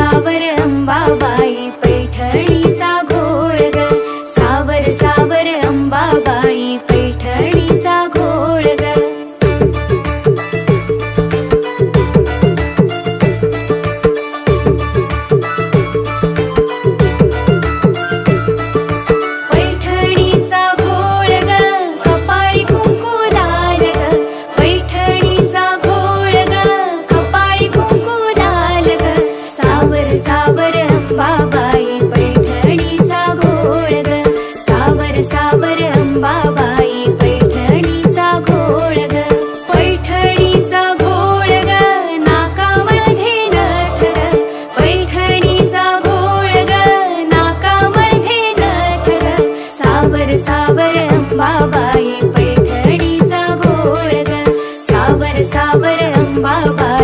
സാവരം bye bye सावर सावर अंबाबा